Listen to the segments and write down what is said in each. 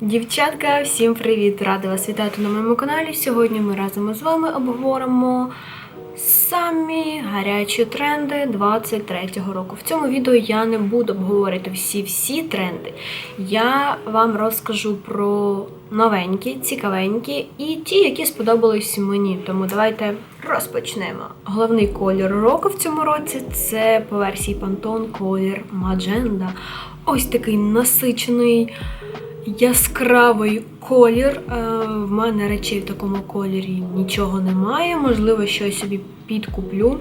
Дівчатка, всім привіт! Рада вас вітати на моєму каналі. Сьогодні ми разом з вами обговоримо самі гарячі тренди 23-го року. В цьому відео я не буду обговорити всі-всі тренди. Я вам розкажу про новенькі, цікавенькі і ті, які сподобались мені. Тому давайте розпочнемо. Головний колір року в цьому році це по версії Pantone колір Magenta. Ось такий насичений яскравий колір. Е, В мене речей в такому кольорі нічого немає. Можливо, щось собі підкуплю.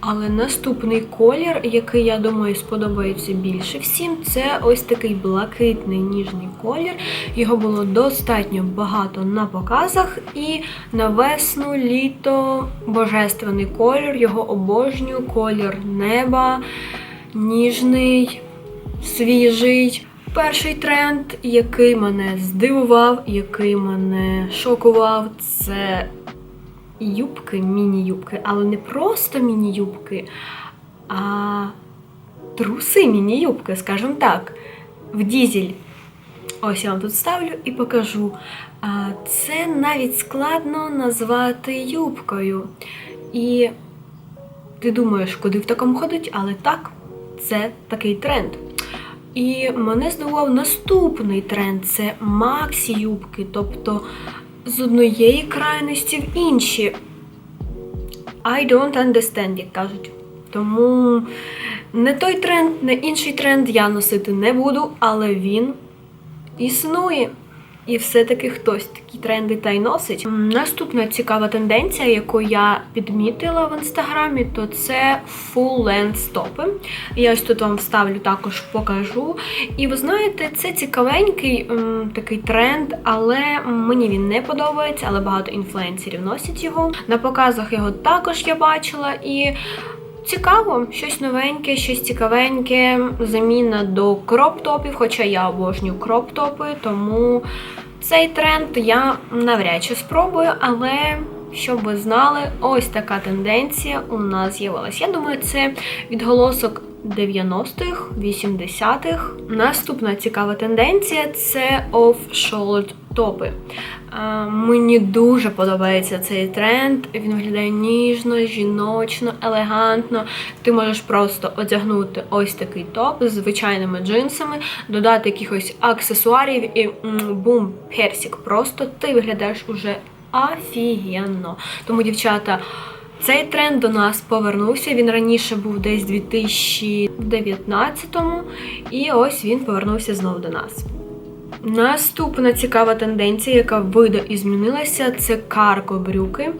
Але наступний колір, який, я думаю, сподобається більше всім, це ось такий блакитний ніжний колір. Його було достатньо багато на показах. І на весну, літо божественний колір, його обожнюю, колір неба, ніжний, свіжий. Перший тренд, який мене здивував, який мене шокував, це юбки, міні-юбки, але не просто міні-юбки, а труси міні-юбки, скажімо так, в дізель. Ось я вам тут ставлю і покажу. Це навіть складно назвати юбкою. І ти думаєш, куди в такому ходить, але так, це такий тренд. І мене здивував наступний тренд це максі юбки, тобто з однієї крайності в інші. I don't understand, як кажуть. Тому не той тренд, не інший тренд я носити не буду, але він існує. І все-таки хтось такі тренди та й носить. Наступна цікава тенденція, яку я підмітила в інстаграмі, то це full length стопи. Я ось тут вам вставлю також покажу. І ви знаєте, це цікавенький такий тренд, але мені він не подобається, але багато інфлюенсерів носять його. На показах його також я бачила і. Цікаво, щось новеньке, щось цікавеньке, заміна до кроп-топів, хоча я обожнюю кроп-топи, тому цей тренд я навряд чи спробую, але щоб ви знали, ось така тенденція у нас з'явилась. Я думаю, це відголосок 90-х, 80-х. Наступна цікава тенденція це off-shoulder топи. Мені дуже подобається цей тренд. Він виглядає ніжно, жіночно, елегантно. Ти можеш просто одягнути ось такий топ з звичайними джинсами, додати якихось аксесуарів і бум, персик. Просто ти виглядаєш уже офігенно. Тому, дівчата. Цей тренд до нас повернувся. Він раніше був десь у 2019-му, і ось він повернувся знову до нас. Наступна цікава тенденція, яка вида і змінилася, це карго брюки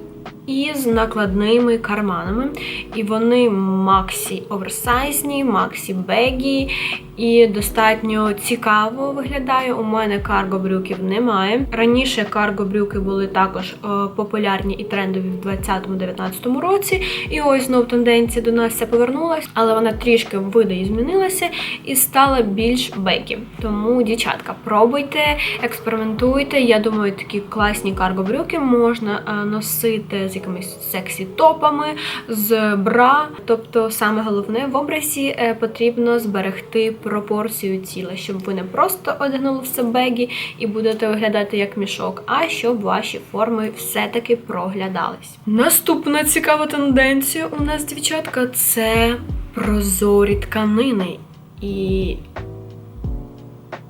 із накладними карманами. І вони максі оверсайзні, максі бегі, і достатньо цікаво виглядає. У мене карго брюків немає. Раніше карго брюки були також е, популярні і трендові в 2020-2019 році. І ось знов тенденція до нас повернулася, але вона трішки вида і змінилася і стала більш бегі. Тому, дівчатка, пробуйте, експериментуйте. Я думаю, такі класні карго брюки можна е, носити з якимись сексі топами, з бра. Тобто, саме головне в образі е, потрібно зберегти пропорцію тіла, щоб ви не просто одягнули все бегі і будете виглядати як мішок, а щоб ваші форми все-таки проглядались. Наступна цікава тенденція у нас, дівчатка, це прозорі тканини. І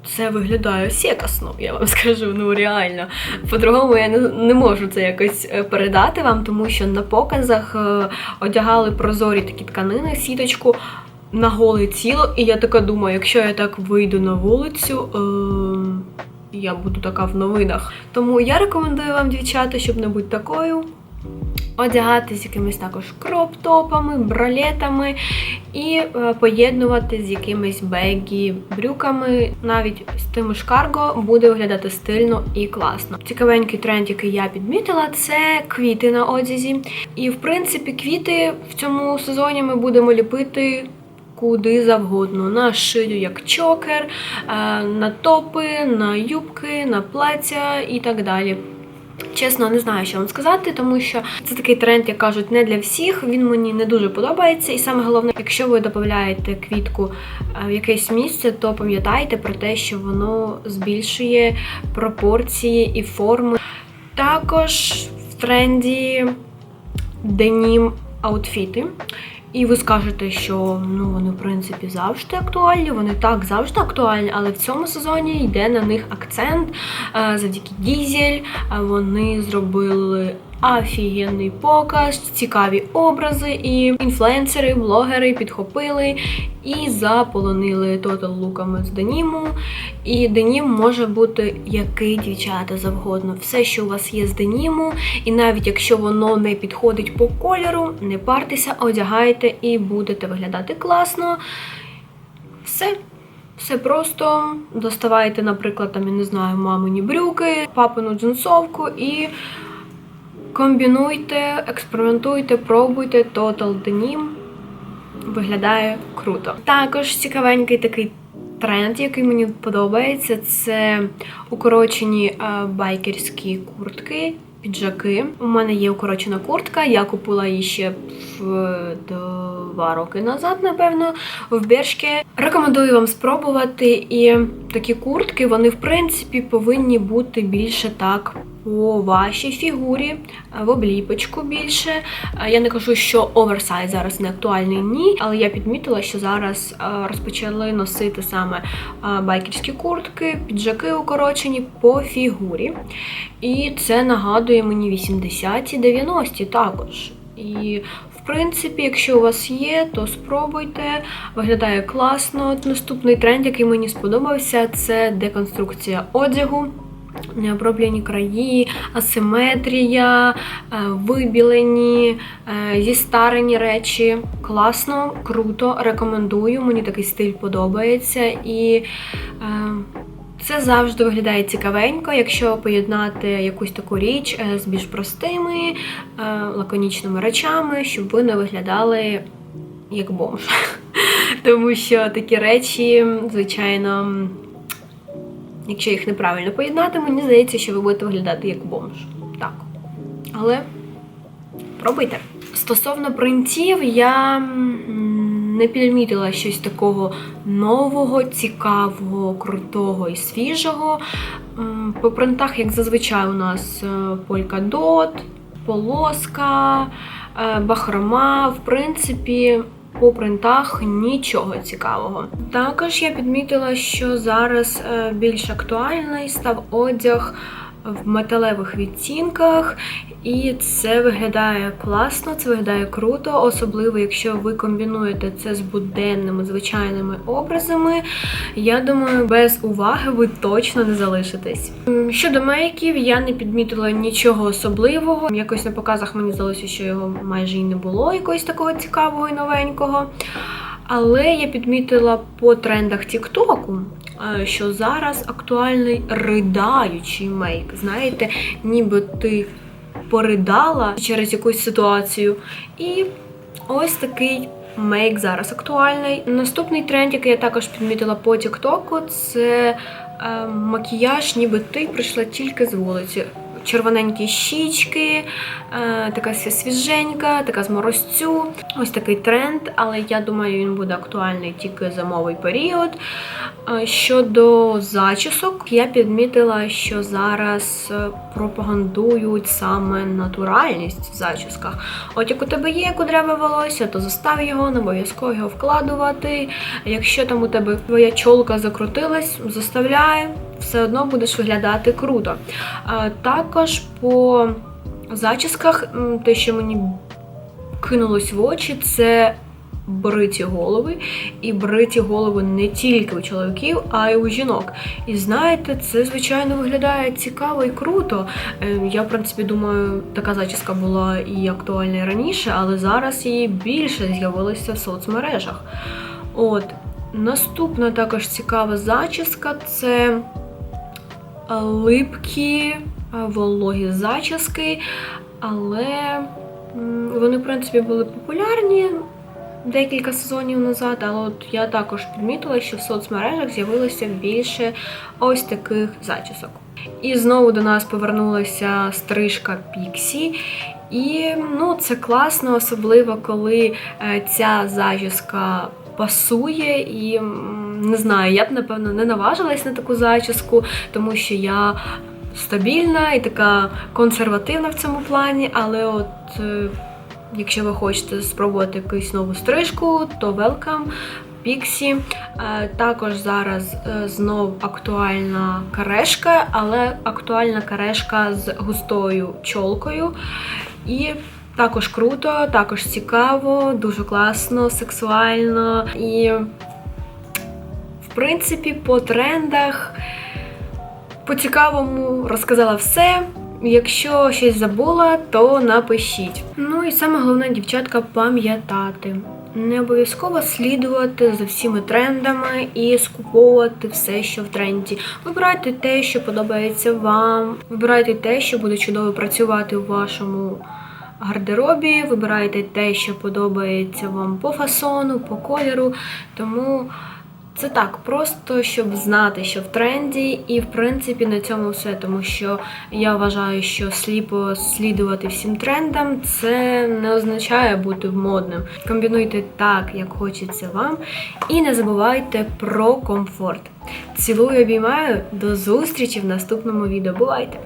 це виглядає секасно, я вам скажу, ну реально. По-другому я не, не можу це якось е, передати вам, тому що на показах е, одягали прозорі такі тканини, сіточку на голе тіло, і я така думаю, якщо я так вийду на вулицю. Е- я буду така в новинах. Тому я рекомендую вам, дівчата, щоб не бути такою. Одягати з якимись також кроп-топами, бралетами і е, поєднувати з якимись бегі брюками, навіть з тими ж карго буде виглядати стильно і класно. Цікавенький тренд, який я підмітила, це квіти на одязі. І в принципі, квіти в цьому сезоні ми будемо ліпити. Куди завгодно, на шию як чокер, е, на топи, на юбки, на плаття і так далі. Чесно, не знаю, що вам сказати, тому що це такий тренд, як кажуть, не для всіх. Він мені не дуже подобається. І саме головне, якщо ви додаєте квітку е, в якесь місце, то пам'ятайте про те, що воно збільшує пропорції і форми. Також в тренді денім аутфіти. І ви скажете, що ну вони в принципі завжди актуальні. Вони так завжди актуальні, але в цьому сезоні йде на них акцент е, завдяки дізель. Е, Вони зробили офігенний показ, цікаві образи, і інфлюенсери, блогери підхопили і заполонили тотал луками з деніму. І денім може бути який дівчата завгодно. Все, що у вас є з деніму, і навіть якщо воно не підходить по кольору, не партеся, одягайте і будете виглядати класно. Все. Все просто доставайте, наприклад, там, я не знаю, мамині брюки, папину джинсовку і комбінуйте, експериментуйте, пробуйте Total Denim. Виглядає круто. Також цікавенький такий тренд, який мені подобається, це укорочені е, байкерські куртки. Піджаки. У мене є укорочена куртка. Я купила її ще в два роки назад, напевно, в Бершки. Рекомендую вам спробувати. І такі куртки, вони, в принципі, повинні бути більше так по вашій фігурі, в обліпочку більше. Я не кажу, що оверсайз зараз не актуальний, ні, але я підмітила, що зараз розпочали носити саме байкерські куртки, піджаки укорочені по фігурі. І це нагадує мені 80-ті, 90-ті також. І в принципі, якщо у вас є, то спробуйте. Виглядає класно. Наступний тренд, який мені сподобався, це деконструкція одягу. Необроблені краї, асиметрія, е, вибілені, е, зістарені речі. Класно, круто, рекомендую. Мені такий стиль подобається. І е, це завжди виглядає цікавенько, якщо поєднати якусь таку річ з більш простими, лаконічними речами, щоб ви не виглядали як бомж. Тому що такі речі, звичайно, якщо їх неправильно поєднати, мені здається, що ви будете виглядати як бомж. Так. Але пробуйте. Стосовно принтів, я не підмітила щось такого нового, цікавого, крутого і свіжого. По принтах, як зазвичай, у нас е, полькадот, полоска, е, бахрома. В принципі, по принтах нічого цікавого. Також я підмітила, що зараз е, більш актуальний став одяг в металевих відтінках, і це виглядає класно, це виглядає круто, особливо якщо ви комбінуєте це з буденними звичайними образами. Я думаю, без уваги ви точно не залишитесь. Щодо мейків, я не підмітила нічого особливого. Якось на показах мені здалося, що його майже і не було якогось такого цікавого і новенького. Але я підмітила по трендах Тіктоку, е, що зараз актуальний ридаючий мейк. Знаєте, ніби ти поридала через якусь ситуацію. І ось такий мейк зараз актуальний. Наступний тренд, який я також підмітила по Тіктоку, це е, макіяж, ніби ти прийшла тільки з вулиці. Червоненькі щічки, е, така свіженька, така з морозцю. Ось такий тренд, але я думаю, він буде актуальний тільки зимовий період. Е, Щодо зачісок, я підмітила, що зараз е, пропагандують саме натуральність в зачісках. От як у тебе є кудряве волосся, то застав його, не обов'язково його вкладувати. Якщо там у тебе твоя чолка закрутилась, заставляй, все одно будеш виглядати круто. Також по зачісках, те, що мені кинулось в очі, це бриті голови. І бриті голови не тільки у чоловіків, а й у жінок. І знаєте, це звичайно виглядає цікаво і круто. Е, Я, в принципі, думаю, така зачіска була і актуальна і раніше, але зараз її більше з'явилося в соцмережах. От. Наступна також цікава зачіска це липкі вологі зачіски, але вони, в принципі, були популярні декілька сезонів назад, але от я також підмітила, що в соцмережах з'явилося більше ось таких зачісок. І знову до нас повернулася стрижка Піксі. І ну, це класно, особливо коли е, ця зачіска пасує. І не знаю, я б напевно не наважилась на таку зачіску, тому що я стабільна і така консервативна в цьому плані, але от. е, Якщо ви хочете спробувати якусь нову стрижку, то welcome. Піксі. Е, Також зараз е, знов актуальна карешка, але актуальна карешка з густою чолкою. І також круто, також цікаво, дуже класно, сексуально. І, принципі, по трендах, по цікавому розказала все. Якщо щось забула, то напишіть. Ну і саме головне, дівчатка, пам'ятати. Не обов'язково слідувати за всіми трендами і скуповувати все, що в тренді. Вибирайте те, що подобається вам. Вибирайте те, що буде чудово працювати у вашому гардеробі. Вибирайте те, що подобається вам по фасону, по кольору. Тому це так, просто щоб знати, що в тренді, і в принципі на цьому все, тому що я вважаю, що сліпо слідувати всім трендам це не означає бути модним. Комбінуйте так, як хочеться вам, і не забувайте про комфорт. Цілую, обіймаю, до зустрічі в наступному відео. Бувайте!